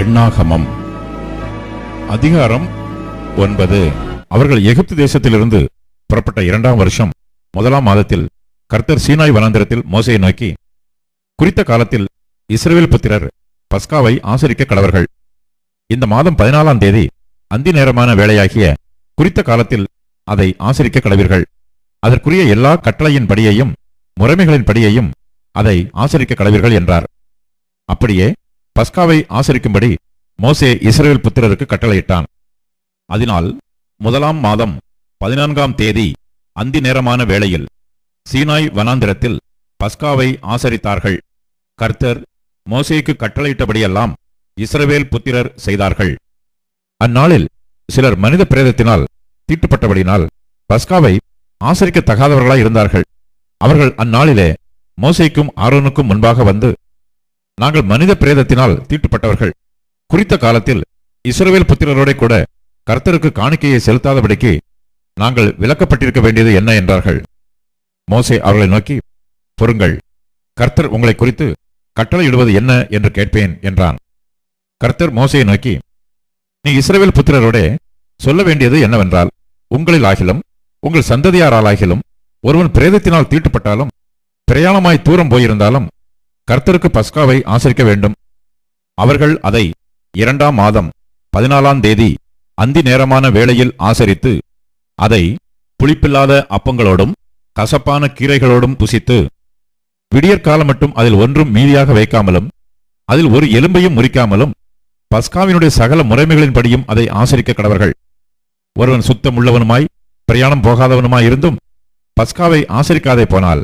எண்ணாகமம். அதிகாரம் ஒன்பது. அவர்கள் எகிப்து தேசத்திலிருந்து புறப்பட்ட இரண்டாம் வருஷம் முதலாம் மாதத்தில் கர்த்தர் சீனாய் வனாந்திரத்தில் மோசையை நோக்கி குறித்த காலத்தில் இஸ்ரேல் புத்திரர் பஸ்காவை ஆசரிக்க கடவர்கள் இந்த மாதம் பதினாலாம் தேதி அந்தி நேரமான வேலையாகிய குறித்த காலத்தில் அதை ஆசரிக்க கடவீர்கள். அதற்குரிய எல்லா கட்டளையின் படியையும் முறைமைகளின் படியையும் அதை ஆசரிக்க கடவீர்கள் என்றார். அப்படியே பஸ்காவை ஆசரிக்கும்படி மோசே இஸ்ரவேல் புத்திரருக்கு கட்டளையிட்டான். அதனால் முதலாம் மாதம் பதினான்காம் தேதி அந்தி நேரமான வேளையில் சீனாய் வனாந்திரத்தில் பஸ்காவை ஆசரித்தார்கள். கர்த்தர் மோசேக்கு கட்டளையிட்டபடியெல்லாம் இஸ்ரவேல் புத்திரர் செய்தார்கள். அந்நாளில் சிலர் மனித பிரேதத்தினால் தீட்டுப்பட்டபடியினால் பஸ்காவை ஆசரிக்கத்தகாதவர்களாய் இருந்தார்கள். அவர்கள் அந்நாளிலே மோசைக்கும் ஆரோனுக்கும் முன்பாக வந்து நாங்கள் மனித பிரேதத்தினால் தீட்டுப்பட்டவர்கள். குறித்த காலத்தில் இஸ்ரவேல் புத்திரரோட கூட கர்த்தருக்கு காணிக்கையை செலுத்தாதபடிக்கு நாங்கள் விலக்கப்பட்டிருக்க வேண்டியது என்ன என்றார்கள். மோசே அவர்களை நோக்கி பொறுங்கள் கர்த்தர் உங்களை குறித்து கட்டளையிடுவது என்ன என்று கேட்பேன் என்றான். கர்த்தர் மோசையை நோக்கி நீ இஸ்ரவேல் புத்திரரோட சொல்ல வேண்டியது என்னவென்றால் உங்களில் ஆகிலும் உங்கள் சந்ததியாராலாகிலும் ஒருவன் பிரேதத்தினால் தீட்டுப்பட்டாலும் பிரயாணமாய் தூரம் போயிருந்தாலும் கர்த்தருக்கு பஸ்காவை ஆசரிக்க வேண்டும். அவர்கள் அதை இரண்டாம் மாதம் பதினாலாம் தேதி அந்தி நேரமான வேளையில் ஆசரித்து அதை புளிப்பில்லாத அப்பங்களோடும் கசப்பான கீரைகளோடும் புசித்து விடியற்காலம் மட்டும் அதில் ஒன்றும் மீதியாக வைக்காமலும் அதில் ஒரு எலும்பையும் முறிக்காமலும் பஸ்காவினுடைய சகல முறைமைகளின்படியும் அதை ஆசரிக்க கடவர்கள். ஒருவன் சுத்தம் உள்ளவனுமாய் பிரயாணம் போகாதவனுமாய் இருந்தும் பஸ்காவை ஆசரிக்காதே போனால்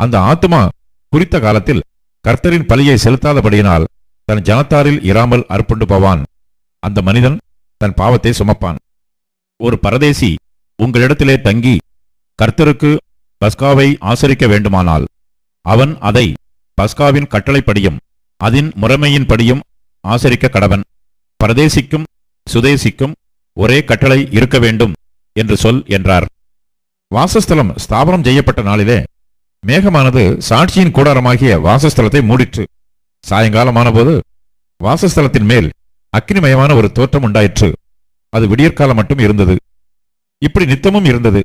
அந்த ஆத்துமா குறித்த காலத்தில் கர்த்தரின் பலியை செலுத்தாதபடியினால் தன் ஜனத்தாரில் இராமல் அர்ப்பண்டு போவான் அந்த மனிதன் தன் பாவத்தை சுமப்பான். ஒரு பரதேசி உங்களிடத்திலே தங்கி கர்த்தருக்கு பஸ்காவை ஆசரிக்க வேண்டுமானால் அவன் அதை பஸ்காவின் கட்டளைப்படியும் அதன் முறைமையின்படியும் ஆசரிக்க கடவன். பரதேசிக்கும் சுதேசிக்கும் ஒரே கட்டளை இருக்க வேண்டும் என்று சொல் என்றார். வாசஸ்தலம் ஸ்தாபனம் செய்யப்பட்ட நாளிலே மேகமானது சாட்சியின் கூடாரமாகிய வாசஸ்தலத்தை மூடிற்று. சாயங்காலமான போது வாசஸ்தலத்தின் மேல் அக்னிமயமான ஒரு தோற்றம் உண்டாயிற்று. அது விடியற்காலம் மட்டும் இருந்தது. இப்படி நித்தமும் இருந்தது.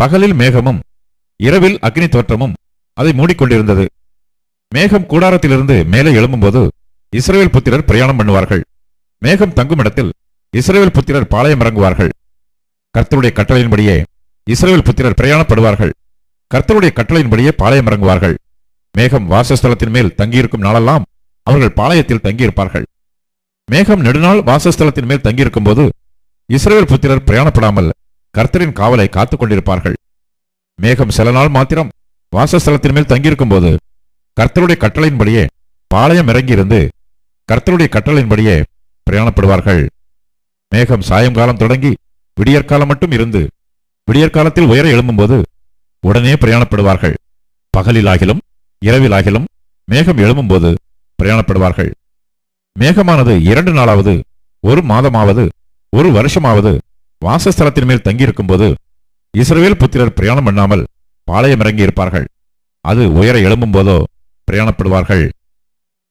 பகலில் மேகமும் இரவில் அக்னி தோற்றமும் அதை மூடிக்கொண்டிருந்தது. மேகம் கூடாரத்திலிருந்து மேலே எழும்பும்போது இஸ்ரேல் புத்திரர் பிரயாணம் பண்ணுவார்கள். மேகம் தங்கும் இடத்தில் இஸ்ரேல் புத்திரர் பாளையம் இறங்குவார்கள். கர்த்தருடைய கட்டளையின்படியே இஸ்ரேல் புத்திரர் பிரயாணப்படுவார்கள். கர்த்தருடைய கட்டளையின்படியே பாளையம் இறங்குவார்கள். மேகம் வாசஸ்தலத்தின் மேல் தங்கியிருக்கும் நாளெல்லாம் அவர்கள் பாளையத்தில் தங்கியிருப்பார்கள். மேகம் நெடுநாள் வாசஸ்தலத்தின் மேல் தங்கியிருக்கும் போது இஸ்ரேல் புத்திரர் பிரயாணப்படாமல் கர்த்தரின் காவலை காத்துக் கொண்டிருப்பார்கள். மேகம் சில நாள் மாத்திரம் வாசஸ்தலத்தின் மேல் தங்கியிருக்கும் போது கர்த்தருடைய கட்டளையின்படியே பாளையம் இறங்கியிருந்து கர்த்தருடைய கட்டளையின்படியே பிரயாணப்படுவார்கள். மேகம் சாயங்காலம் தொடங்கி விடியற்காலம் மட்டும் இருந்து விடியற்காலத்தில் உயர எழும்பும்போது உடனே பிரயாணப்படுவார்கள். பகலிலாகிலும் இரவிலாகிலும் மேகம் எழும்பும்போது பிரயாணப்படுவார்கள். மேகமானது இரண்டு நாளாவது ஒரு மாதமாவது ஒரு வருஷமாவது வாசஸ்தலத்தின் மேல் தங்கியிருக்கும் போது இஸ்ரவேல் புத்திரர் பிரயாணம் பண்ணாமல் பாளையம் இறங்கி இருப்பார்கள். அது உயர எழும்பும் போதோ பிரயாணப்படுவார்கள்.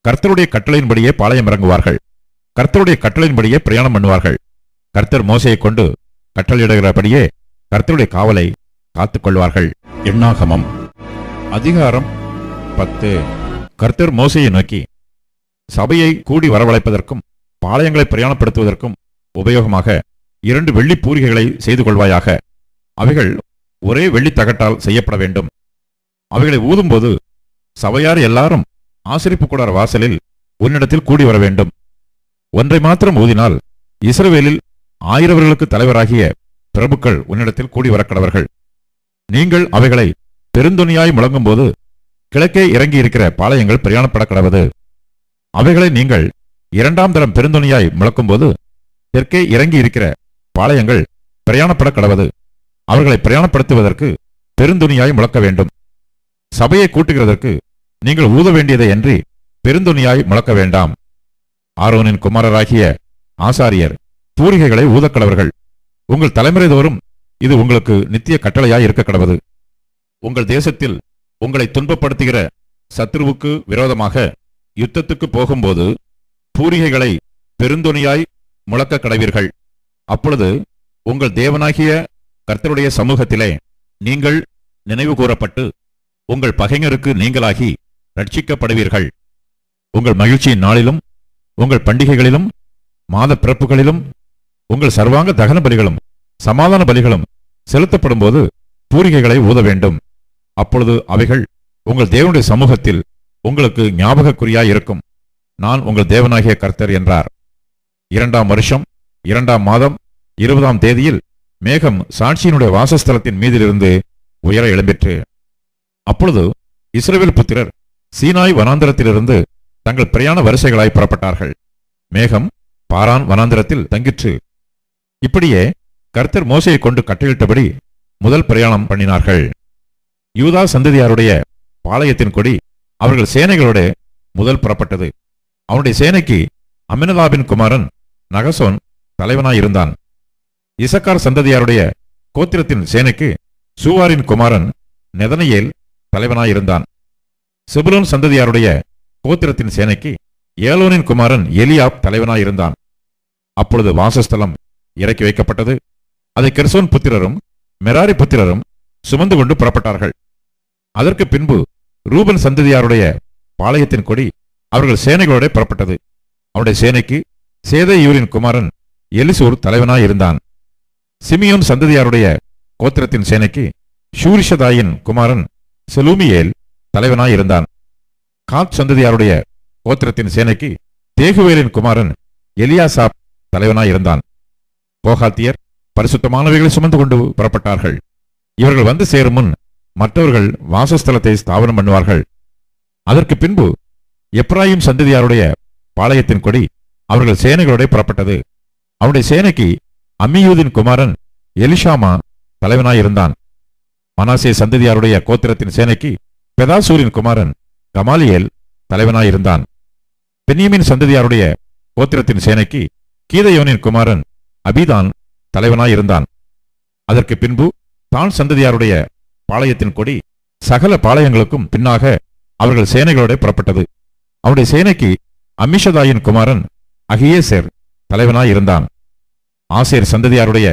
கர்த்தருடைய கட்டளையின்படியே பாளையம் இறங்குவார்கள் கர்த்தருடைய கட்டளையின்படியே பிரயாணம் பண்ணுவார்கள். கர்த்தர் மோசையை கொண்டு கட்டளையிடுகிறபடியே கர்த்தருடைய காவலை காத்துக் கொள்வார்கள் எண்ணாகமம். அதிகாரம் பத்து. கர்த்தர் மோசையை நோக்கி சபையை கூடி வரவழைப்பதற்கும் பாளையங்களை பிரயாணப்படுத்துவதற்கும் உபயோகமாக இரண்டு வெள்ளி பூரிகைகளை செய்து கொள்வாயாக. அவைகள் ஒரே வெள்ளி தகட்டால் செய்யப்பட வேண்டும். அவைகளை ஊதும்போது சபையார் எல்லாரும் ஆசிரிப்பு கூடார வாசலில் உன்னிடத்தில் கூடி வர வேண்டும். ஒன்றை மாத்திரம் ஊதினால் இஸ்ரவேலில் ஆயிரவர்களுக்கு தலைவராகிய பிரபுக்கள் உன்னிடத்தில் கூடி வரக்கடவர்கள். நீங்கள் அவைகளை பெருந்துணியாய் முழங்கும்போது கிழக்கே இறங்கி இருக்கிற பாளையங்கள் பிரயாணப்பட கடவது அவைகளை நீங்கள் இரண்டாம் தரம் பெருந்துணியாய் முழக்கும்போது தெற்கே இறங்கி இருக்கிற பாளையங்கள் பிரயாணப்படக்கடவது. அவர்களை பிரயாணப்படுத்துவதற்கு பெருந்துணியாய் முழக்க வேண்டும். சபையை கூட்டுகிறதற்கு நீங்கள் ஊத வேண்டியதை அன்றி பெருந்துணியாய் முழக்க வேண்டாம். ஆரோனின் குமாரராகிய ஆசாரியர் பூரிகைகளை ஊதக்கடவர்கள். உங்கள் தலைமுறை தோறும் இது உங்களுக்கு நித்திய கட்டளையாய் இருக்க கடவுது. உங்கள் தேசத்தில் உங்களை துன்பப்படுத்துகிற சத்ருவுக்கு விரோதமாக யுத்தத்துக்கு போகும்போது பூரிகைகளை பெருந்தொனியாய் முழக்க கடவீர்கள். அப்பொழுது உங்கள் தேவனாகிய கர்த்தருடைய சமூகத்திலே நீங்கள் நினைவு கூறப்பட்டு உங்கள் பகைஞருக்கு நீங்களாகி ரட்சிக்கப்படுவீர்கள் உங்கள் மகிழ்ச்சியின் நாளிலும் உங்கள் பண்டிகைகளிலும் மாத பிறப்புகளிலும் உங்கள் சர்வாங்க தகன பலிகளும் சமாதான பலிகளும் செலுத்தப்படும் போது பூரிகைகளை ஊத வேண்டும். அப்பொழுது அவைகள் உங்கள் தேவனுடைய சமூகத்தில் உங்களுக்கு ஞாபகக்குறியாய் இருக்கும். நான் உங்கள் தேவனாகிய கர்த்தர் என்றார். இரண்டாம் வருஷம் இரண்டாம் மாதம் இருபதாம் தேதியில் மேகம் சாட்சியினுடைய வாசஸ்தலத்தின் மீதிலிருந்து உயர எழும்பிற்று. அப்பொழுது இஸ்ரேல் புத்திரர் சீனாய் வனாந்தரத்திலிருந்து தங்கள் பிரயாண வரிசைகளாய் புறப்பட்டார்கள். மேகம் பாரான் வனாந்தரத்தில் தங்கிற்று. இப்படியே கர்த்தர் மோசையை கொண்டு கட்டளிட்டபடி முதல் பிரயாணம் பண்ணினார்கள். யூதா சந்ததியாருடைய பாளையத்தின் கொடி அவர்கள் சேனைகளோட முதல் புறப்பட்டது. அவனுடைய சேனைக்கு அமினதாபின் குமாரன் நகசோன் தலைவனாயிருந்தான் இசக்கார் சந்ததியாருடைய கோத்திரத்தின் சேனைக்கு சூவாரின் குமாரன் நெதனையேல் தலைவனாயிருந்தான் செபுலோன் சந்ததியாருடைய கோத்திரத்தின் சேனைக்கு ஏலோனின் குமாரன் எலியாப் தலைவனாயிருந்தான் அப்பொழுது வாசஸ்தலம் இறக்கி வைக்கப்பட்டது. அதை கெர்சோன் புத்திரரும் மெராரி புத்திரரும் சுமந்து கொண்டு புறப்பட்டார்கள். அதற்கு பின்பு ரூபன் சந்ததியாருடைய பாளையத்தின் கொடி அவர்கள் சேனைகளோட புறப்பட்டது. அவருடைய சேனைக்கு சேதையூரின் குமாரன் எலிசூர் தலைவனாயிருந்தான் சிமியோன் சந்ததியாருடைய கோத்திரத்தின் சேனைக்கு ஷூரிஷதாயின் குமாரன் செலூமியேல் தலைவனாயிருந்தான் காத் சந்ததியாருடைய கோத்திரத்தின் சேனைக்கு தேகுவேலின் குமாரன் எலியாசாப் தலைவனாயிருந்தான் போகாத்தியர் பரிசுத்தமானவைகளை சுமந்து கொண்டு புறப்பட்டார்கள். இவர்கள் வந்து சேரும் முன் மற்றவர்கள் வாசஸ்தலத்தை ஸ்தாபனம் பண்ணுவார்கள். அதற்கு பின்பு எப்ராஹிம் சந்ததியாருடைய பாளையத்தின் கொடி அவர்கள் சேனைகளோட புறப்பட்டது. அவருடைய சேனைக்கு அம்மியூதின் குமாரன் எலிஷாமா தலைவனாயிருந்தான் மனாசே சந்ததியாருடைய கோத்திரத்தின் சேனைக்கு பெதாசூரின் குமாரன் கமாலியேல் தலைவனாயிருந்தான் பென்னியமின் சந்ததியாருடைய கோத்திரத்தின் சேனைக்கு கீதையோனின் குமாரன் அபிதான் தலைவனாயிருந்தான் அதற்கு பின்பு தான் சந்ததியாருடைய பாளையத்தின் கொடி சகல பாளையங்களுக்கும் பின்னாக அவர்கள் சேனைகளோட புறப்பட்டது. அவருடைய சேனைக்கு அமிஷதாயின் குமாரன் அகியேசேர் தலைவனாயிருந்தான் ஆசேர் சந்ததியாருடைய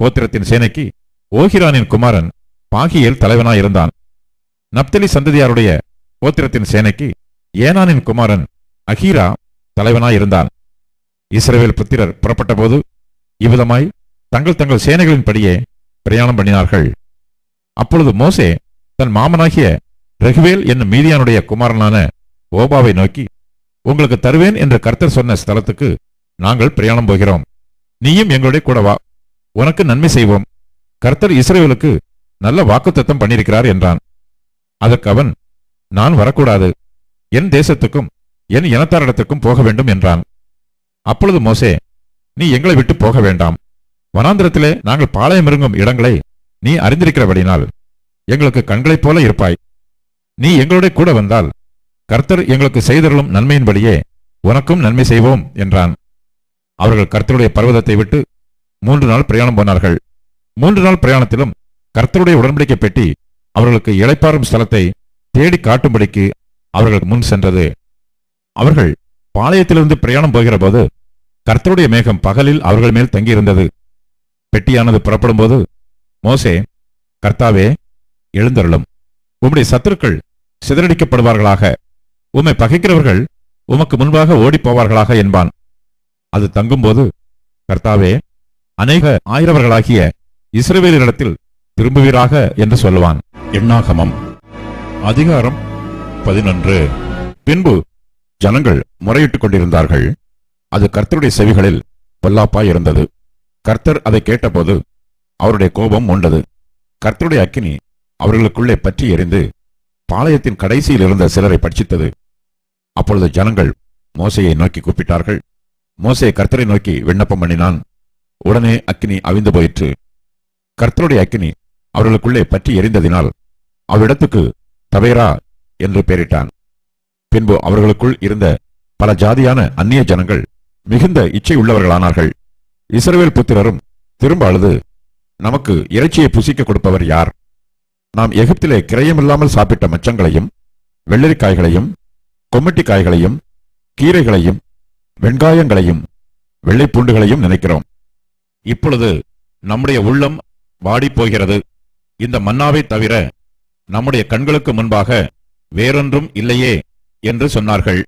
கோத்திரத்தின் சேனைக்கு ஓஹிரானின் குமாரன் பாகியேல் தலைவனாயிருந்தான் நப்தலி சந்ததியாருடைய கோத்திரத்தின் சேனைக்கு ஏனானின் குமாரன் அஹீரா தலைவனாயிருந்தான் இஸ்ரேல் புத்திரர் புறப்பட்டபோது இவ்விதமாய் தங்கள் தங்கள் சேனைகளின்படியே பிரயாணம் பண்ணினார்கள். அப்பொழுது மோசே தன் மாமனாகிய ரகுவேல் என்னும் மீதியானுடைய குமாரனான ஓபாவை நோக்கி உங்களுக்கு தருவேன் என்று கர்த்தர் சொன்ன ஸ்தலத்துக்கு நாங்கள் பிரயாணம் போகிறோம். நீயும் எங்களுடைய கூட வா. உனக்கு நன்மை செய்வோம். கர்த்தர் இஸ்ரேலுக்கு நல்ல வாக்குத்தத்தம் பண்ணியிருக்கிறார் என்றான். அதற்கு அவன் நான் வரக்கூடாது. என் தேசத்துக்கும் என் இனத்தாரிடத்துக்கும் போக வேண்டும் என்றான். அப்பொழுது மோசே நீ எங்களை விட்டு போக வேண்டாம். வனாந்திரத்திலே நாங்கள் பாளையம் இறங்கும் இடங்களை நீ அறிந்திருக்கிறபடினால் எங்களுக்கு கண்களைப் போல இருப்பாய். நீ எங்களுடைய கூட வந்தால் கர்த்தர் எங்களுக்கு செய்தருளும் நன்மையின்படியே உனக்கும் நன்மை செய்வோம் என்றான். அவர்கள் கர்த்தருடைய பர்வதத்தை விட்டு மூன்று நாள் பிரயாணம் போனார்கள். மூன்று நாள் பிரயாணத்திலும் கர்த்தருடைய உடன்படிக்கை பெட்டி அவர்களுக்கு இழைப்பாறும் ஸ்தலத்தை தேடி காட்டும்படிக்கு அவர்கள் முன் சென்றது. அவர்கள் பாளையத்திலிருந்து பிரயாணம் போகிற போது கர்த்தருடைய மேகம் பகலில் அவர்கள் மேல் தங்கியிருந்தது. பெட்டியானது புறப்படும்போது மோசே கர்த்தாவே எழுந்தருளும். உம்முடைய சத்துருக்கள் சிதறடிக்கப்படுவார்களாக. உம்மை பகைக்கிறவர்கள் உமக்கு முன்பாக ஓடிப் போவார்களாக என்பான். அது தங்கும்போது கர்த்தாவே அநேக ஆயிரவர்களாகிய இஸ்ரவேலரிடத்தில் திரும்புவீராக என்று சொல்லுவான். எண்ணாகமம். அதிகாரம் பதினொன்று. பின்பு ஜனங்கள் முறையிட்டுக் கொண்டிருந்தார்கள். அது கர்த்தருடைய செவிகளில் பொல்லாப்பாய் இருந்தது கர்த்தர் அதை கேட்டபோது அவருடைய கோபம் உண்டது கர்த்தருடைய அக்கினி அவர்களுக்குள்ளே பற்றி எரிந்து பாளையத்தின் கடைசியில் இருந்த சிலரை பட்சித்தது. அப்பொழுது ஜனங்கள் மோசையை நோக்கி கூப்பிட்டார்கள். மோசையை கர்த்தரை நோக்கி விண்ணப்பம் பண்ணினான். உடனே அக்கினி அவிந்து போயிற்று. கர்த்தருடைய அக்கினி அவர்களுக்குள்ளே பற்றி எரிந்ததினால் அவ்விடத்துக்கு தவேரா என்று பெயரிட்டான். பின்பு அவர்களுக்குள் இருந்த பல ஜாதியான அந்நிய ஜனங்கள் மிகுந்த இச்சை உள்ளவர்களானார்கள். இஸ்ரவேல் புத்திரரும் திரும்ப அழுது நமக்கு இறைச்சியை புசிக்க கொடுப்பவர் யார்? நாம் எகிப்திலே கிரயமில்லாமல் சாப்பிட்ட மச்சங்களையும் வெள்ளரிக்காய்களையும் கொம்மட்டிக்காய்களையும் கீரைகளையும் வெண்காயங்களையும் வெள்ளைப்பூண்டுகளையும் நினைக்கிறோம். இப்பொழுது நம்முடைய உள்ளம் வாடிப் போகிறது இந்த மன்னாவை தவிர நம்முடைய கண்களுக்கு முன்பாக வேறொன்றும் இல்லையே என்று சொன்னார்கள்.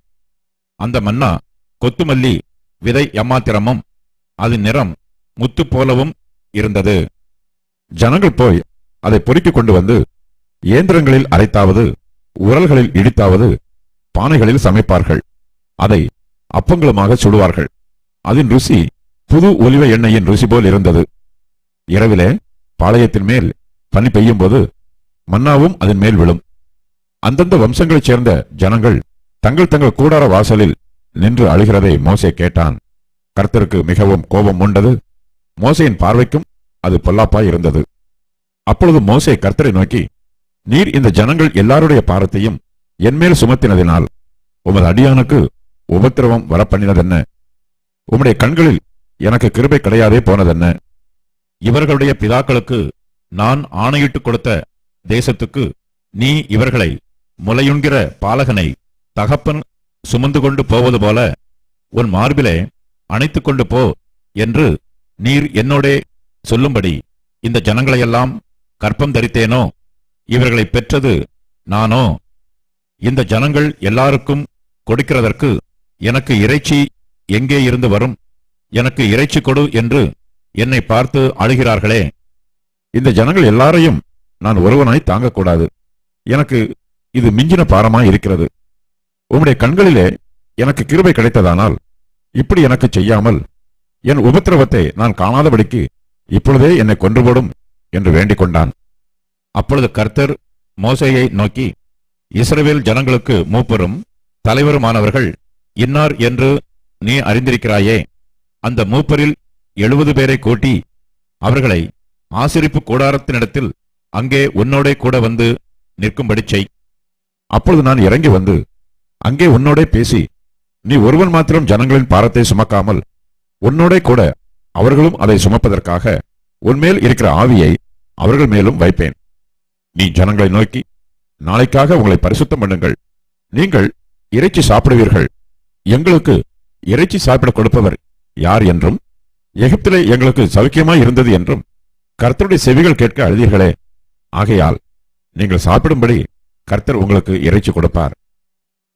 அந்த மன்னா கொத்துமல்லி விதை எம்மாத்திரமும் அதன் நிறம் முத்து போலவும் இருந்தது. ஜனங்கள் போய் அதை பொறுக்கிக் கொண்டு வந்து இயந்திரங்களில் அரைத்தாவது உரல்களில் இடித்தாவது பானைகளில் சமைப்பார்கள். அதை அப்பங்களுமாக சுடுவார்கள். அதன் ருசி புது ஒலிவ எண்ணெயின் ருசி போல் இருந்தது. இரவிலே பாளையத்தின் மேல் பனி பெய்யும் போது மன்னாவும் அதன் மேல் விழும். அந்தந்த வம்சங்களைச் சேர்ந்த ஜனங்கள் தங்கள் தங்கள் கூடார வாசலில் நின்று அழுகிறதை மோசே கேட்டான். கர்த்தருக்கு மிகவும் கோபம் உண்டது. மோசையின் பார்வைக்கும் அது பொல்லாப்பாய் இருந்தது. அப்பொழுது மோசே கர்த்தரை நோக்கி நீர் இந்த ஜனங்கள் எல்லாருடைய பாரத்தையும் என்மேல் சுமத்தினதினால் உமது அடியானுக்கு உபத்திரவம் வரப்பண்ணினதென்ன? உம்முடைய கண்களில் எனக்கு கிருபை கிடையாதே போனதென்ன? இவர்களுடைய பிதாக்களுக்கு நான் ஆணையிட்டுக் கொடுத்த தேசத்துக்கு நீ இவர்களை முலையுண்கிற பாலகனை தகப்பன் சுமந்து கொண்டு போவது போல உன் மார்பிலே அணைத்துக் கொண்டு போ என்று நீர் என்னோடே சொல்லும்படி இந்த ஜனங்களையெல்லாம் கற்பம் தரித்தேனோ? இவர்களை பெற்றது நானோ? இந்த ஜனங்கள் எல்லாருக்கும் கொடுக்கிறதற்கு எனக்கு இறைச்சி எங்கே இருந்து வரும்? எனக்கு இறைச்சி கொடு என்று என்னை பார்த்து அழுகிறார்களே. இந்த ஜனங்கள் எல்லாரையும் நான் ஒருவனாய் தாங்கக்கூடாது. எனக்கு இது மிஞ்சின பாரமாய் இருக்கிறது. உம்முடைய கண்களிலே எனக்கு கிருபை கிடைத்ததானால் இப்படி எனக்கு செய்யாமல் என் உபத்திரவத்தை நான் காணாதபடிக்கு இப்பொழுதே என்னை கொன்று போடும் என்று வேண்டிக் கொண்டான். அப்பொழுது கர்த்தர் மோசையை நோக்கி இஸ்ரேல் ஜனங்களுக்கு மூப்பரும் தலைவருமானவர்கள் இன்னார் என்று நீ அறிந்திருக்கிறாயே? அந்த மூப்பரில் எழுபது பேரை கூட்டி அவர்களை ஆசிரிப்பு கூடாரத்தினிடத்தில் அங்கே உன்னோடே கூட வந்து நிற்கும்படி செய். அப்பொழுது நான் இறங்கி வந்து அங்கே உன்னோடே பேசி நீ ஒருவன் மாத்திரம் ஜனங்களின் பாரத்தை சுமக்காமல் உன்னோடே கூட அவர்களும் அதை சுமப்பதற்காக உன்மேல் இருக்கிற ஆவியை அவர்கள் மேலும் வைப்பேன். நீ ஜனங்களை நோக்கி நாளைக்காக உங்களை பரிசுத்தம் பண்ணுங்கள். நீங்கள் இறைச்சி சாப்பிடுவீர்கள். எங்களுக்கு இறைச்சி சாப்பிட கொடுப்பவர் யார் என்றும் எகிப்திலே எங்களுக்கு சௌக்கியமாய் இருந்தது என்றும் கர்த்தருடைய செவிகள் கேட்க அழுதீர்களே. ஆகையால் நீங்கள் சாப்பிடும்படி கர்த்தர் உங்களுக்கு இறைச்சி கொடுப்பார்.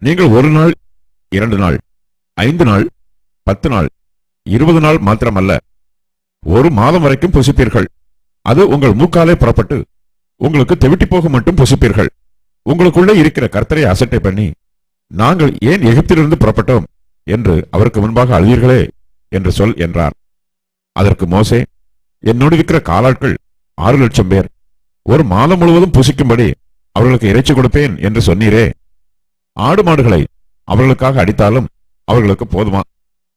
நீங்கள் ஒரு நாள் இரண்டு நாள் ஐந்து நாள் பத்து நாள் இருபது நாள் மாத்திரமல்ல. ஒரு மாதம் வரைக்கும் புசிப்பீர்கள். அது உங்கள் மூக்காலே புறப்பட்டு உங்களுக்கு தெவிட்டி போக மட்டும் புசிப்பீர்கள். உங்களுக்குள்ளே இருக்கிற கர்த்தரை அசட்டை பண்ணி நாங்கள் ஏன் எகிப்திலிருந்து புறப்பட்டோம் என்று அவருக்கு முன்பாக அழுதீர்களே என்று சொல் என்றார். அதற்கு மோசே என்னோடு இருக்கிற காலாட்கள் ஆறு லட்சம் பேர் ஒரு மாதம் முழுவதும் புசிக்கும்படி அவர்களுக்கு இறைச்சி கொடுப்பேன் என்று சொன்னீரே. ஆடு மாடுகளை அவர்களுக்காக அடித்தாலும் அவர்களுக்கு போதுமா?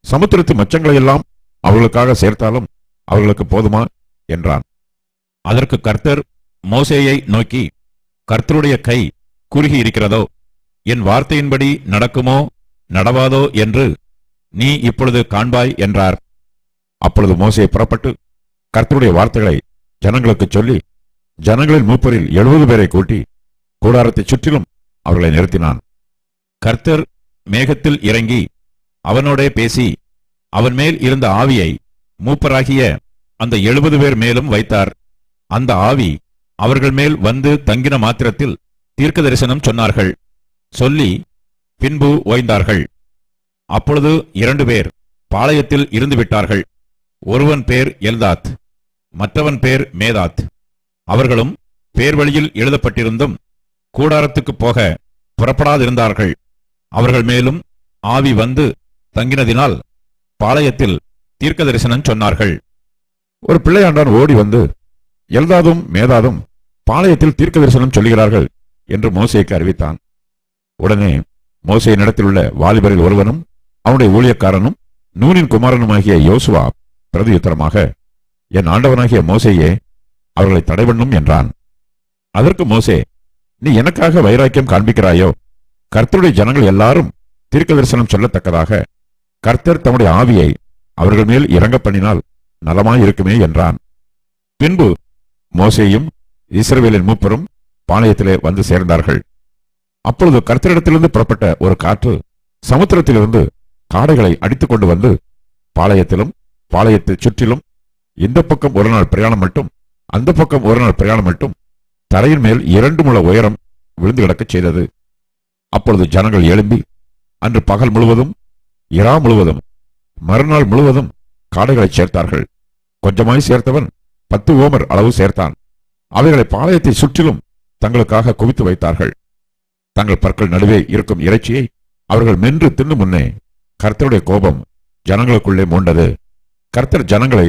சமுத்திரத்து மச்சங்களை எல்லாம் அவர்களுக்காக சேர்த்தாலும் அவர்களுக்கு போதுமா? என்றான். அதற்கு கர்த்தர் மோசேயை நோக்கி கர்த்தருடைய கை குறுகி இருக்கிறதோ? என் வார்த்தையின்படி நடக்குமோ நடவாதோ என்று நீ இப்பொழுது காண்பாய் என்றார். அப்பொழுது மோசே புறப்பட்டு கர்த்தருடைய வார்த்தைகளை ஜனங்களுக்கு சொல்லி ஜனங்களின் மூப்பரில் எழுபது பேரை கூட்டி கூடாரத்தைச் சுற்றிலும் அவர்களை நிறுத்தினான். கர்த்தர் மேகத்தில் இறங்கி அவனோடே பேசி அவன் மேல் இருந்த ஆவியை மூப்பராகிய அந்த எழுபது பேர் மேலும் வைத்தார். அந்த ஆவி அவர்கள் மேல் வந்து தங்கின மாத்திரத்தில் தீர்க்க தரிசனம் சொன்னார்கள். சொல்லி பின்பு ஓய்ந்தார்கள். அப்பொழுது இரண்டு பேர் பாளையத்தில் இருந்து விட்டார்கள். ஒருவன் பேர் எல்தாத் மற்றவன் பேர் மேதாத். அவர்களும் பேர் வழியில் எழுதப்பட்டிருந்தும் கூடாரத்துக்கு போக புறப்படாதிருந்தார்கள். அவர்கள் மேலும் ஆவி வந்து தங்கினதினால் பாளையத்தில் தீர்க்க தரிசனம் சொன்னார்கள். ஒரு பிள்ளையாண்டான் ஓடி வந்து எல்தாதும் மேதாதும் பாளையத்தில் தீர்க்க தரிசனம் சொல்கிறார்கள் என்று மோசேக்கு அறிவித்தான். உடனே மோசையின் இடத்திலுள்ள வாலிபரில் ஒருவனும் அவனுடைய ஊழியக்காரனும் நூனின் குமாரனுமாகிய யோசுவா பிரதியுத்தரமாக என் ஆண்டவனாகிய மோசையே அவர்களை தடை பண்ணும் என்றான். அதற்கு மோசே நீ எனக்காக வைராக்கியம் காண்பிக்கிறாயோ? கர்த்தருடைய ஜனங்கள் எல்லாரும் தீர்க்க தரிசனம் சொல்லத்தக்கதாக கர்த்தர் தம்முடைய ஆவியை அவர்கள் மேல் இறங்க பண்ணினால் நலமாயிருக்குமே என்றான். பின்பு மோசேயும் இஸ்ரவேலின் மூப்பரும் பாளையத்திலே வந்து சேர்ந்தார்கள். அப்பொழுது கர்த்தரிடத்திலிருந்து புறப்பட்ட ஒரு காற்று சமுத்திரத்திலிருந்து காடைகளை அடித்துக் கொண்டு வந்து பாளையத்திலும் பாளையத்தை சுற்றிலும் இந்த பக்கம் ஒரு நாள் பிரயாணம் மட்டும் அந்த பக்கம் ஒரு நாள் பிரயாணம் மட்டும் தரையின் மேல் இரண்டு முழ உயரம் விழுந்து கிடக்கச் செய்தது. அப்பொழுது ஜனங்கள் எழும்பி அன்று பகல் முழுவதும் இரா முழுவதும் மறுநாள் முழுவதும் காடைகளை சேர்த்தார்கள். கொஞ்சமாய் சேர்த்தவன் பத்து ஓமர் அளவு சேர்த்தான். அவைகளை பாளையத்தை சுற்றிலும் தங்களுக்காக குவித்து வைத்தார்கள். தங்கள் பற்கள் நடுவே இருக்கும் இறைச்சியை அவர்கள் மென்று தின்னு முன்னே கர்த்தருடைய கோபம் ஜனங்களுக்குள்ளே மூண்டது. கர்த்தர் ஜனங்களை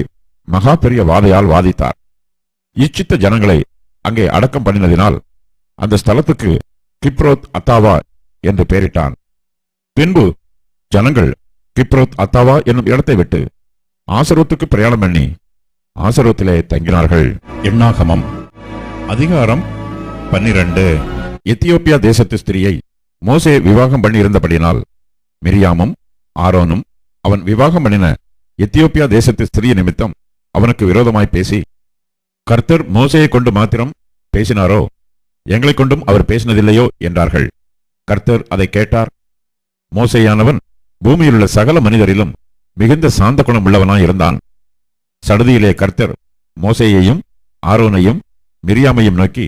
மகா பெரிய வாதையால் வாதித்தார். இச்சித்த ஜனங்களை அங்கே அடக்கம் பண்ணினதினால் அந்த ஸ்தலத்துக்கு கிப்ரோத் அத்தாவா என்று பெயரிட்டான் பின்பு ஜனங்கள் கிப்ரோத் அத்தாவா என்னும் இடத்தை விட்டு ஆசரோத்துக்கு பிரயாணம் பண்ணி ஆசரோத்திலே தங்கினார்கள். எண்ணாகமம் அதிகாரம் பன்னிரண்டு. எத்தியோப்பியா தேசத்து ஸ்திரியை மோசே விவாகம் பண்ணி இருந்தபடினால் மிரியாமும் ஆரோனும் அவன் விவாகம் பண்ணின எத்தியோப்பியா தேசத்து ஸ்திரீ நிமித்தம் அவனுக்கு விரோதமாய் பேசி கர்த்தர் மோசையை கொண்டு மாத்திரம் பேசினாரோ? எங்களை கொண்டும் அவர் பேசினதில்லையோ? என்றார்கள். கர்த்தர் அதை கேட்டார். மோசையானவன் பூமியிலுள்ள சகல மனிதரிலும் மிகுந்த சாந்த குணம் உள்ளவனாய் இருந்தான். சடுதியிலே கர்த்தர் மோசையையும் ஆரோனையும் மிரியாமையும் நோக்கி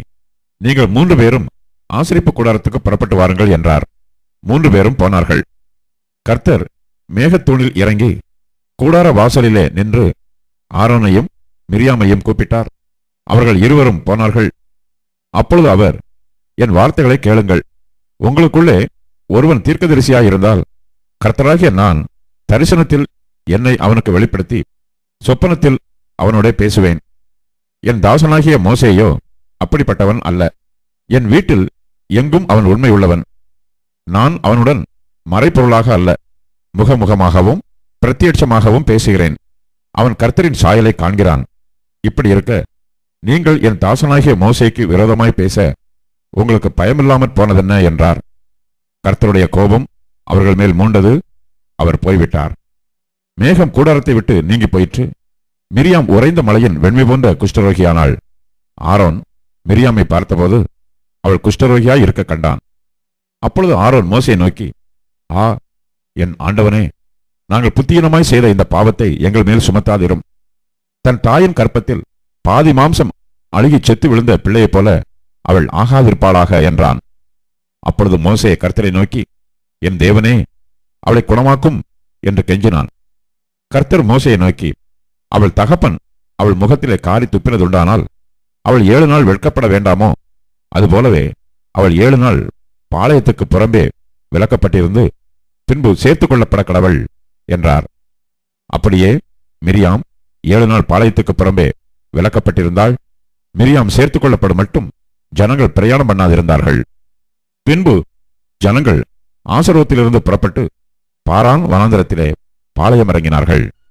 நீங்கள் மூன்று பேரும் ஆசிரிப்பு கூடாரத்துக்கு புறப்பட்டு வாருங்கள் என்றார். மூன்று பேரும் போனார்கள். கர்த்தர் மேகத்தூணில் இறங்கி கூடார வாசலிலே நின்று ஆரோனையும் மிரியாமையும் கூப்பிட்டார். அவர்கள் இருவரும் போனார்கள். அப்பொழுது அவர் என் வார்த்தைகளை கேளுங்கள். உங்களுக்குள்ளே ஒருவன் தீர்க்கதரிசியாயிருந்தால் கர்த்தராகிய நான் தரிசனத்தில் என்னை அவனுக்கு வெளிப்படுத்தி சொப்பனத்தில் அவனோட பேசுவேன். என் தாசனாகிய மோசேயோ அப்படிப்பட்டவன் அல்ல. என் வீட்டில் எங்கும் அவன் உண்மை உள்ளவன் நான் அவனுடன் மறைப்பொருளாக அல்ல. முகமுகமாகவும் பிரத்யட்சமாகவும் பேசுகிறேன். அவன் கர்த்தரின் சாயலை காண்கிறான். இப்படி இருக்க நீங்கள் என் தாசனாகிய மோசைக்கு விரோதமாய் பேச உங்களுக்கு பயமில்லாமற் போனதென்ன? என்றார். கர்த்தருடைய கோபம் அவர்கள் மேல் மூண்டது. அவர் போய்விட்டார். மேகம் கூடாரத்தை விட்டு நீங்கி போயிற்று. மிரியாம் உறைந்த மலையின் வெண்மை போன்ற குஷ்டரோகியானாள். ஆரோன் மிரியாமை பார்த்தபோது அவள் குஷ்டரோகியாய் இருக்க கண்டான். அப்பொழுது ஆரோன் மோசையை நோக்கி ஆ என் ஆண்டவனே நாங்கள் புத்தியனமாய் செய்த இந்த பாவத்தை எங்கள் மேல் சுமத்தாதிரும். தன் தாயின் கற்பத்தில் பாதி மாம்சம் அழுகி செத்து விழுந்த பிள்ளையைப் போல அவள் ஆகாதிருப்பாளாக என்றான். அப்பொழுது மோசே கர்த்தரை நோக்கி என் தேவனே அவளை குணமாக்கும் என்று கெஞ்சினான். கர்த்தர் மோசையை நோக்கி அவள் தகப்பன் அவள் முகத்திலே காரி துப்பினதுண்டானால் அவள் ஏழு நாள் வெட்கப்பட வேண்டாமோ? அதுபோலவே அவள் ஏழு நாள் பாளையத்துக்கு புறம்பே விலக்கப்பட்டிருந்து பின்பு சேர்த்துக் கொள்ளப்பட கடவள் என்றார். அப்படியே மிரியாம் ஏழு நாள் பாளையத்துக்கு புறம்பே விலக்கப்பட்டிருந்தாள் மிரியாம் சேர்த்துக் கொள்ளப்படும் மட்டும் ஜனங்கள் பிரயாணம் பண்ணாதிருந்தார்கள். பின்பு ஜனங்கள் ஆசரோத்திலிருந்து புறப்பட்டு பாரான் வனாந்தரத்திலே பாளையம் இறங்கினார்கள்.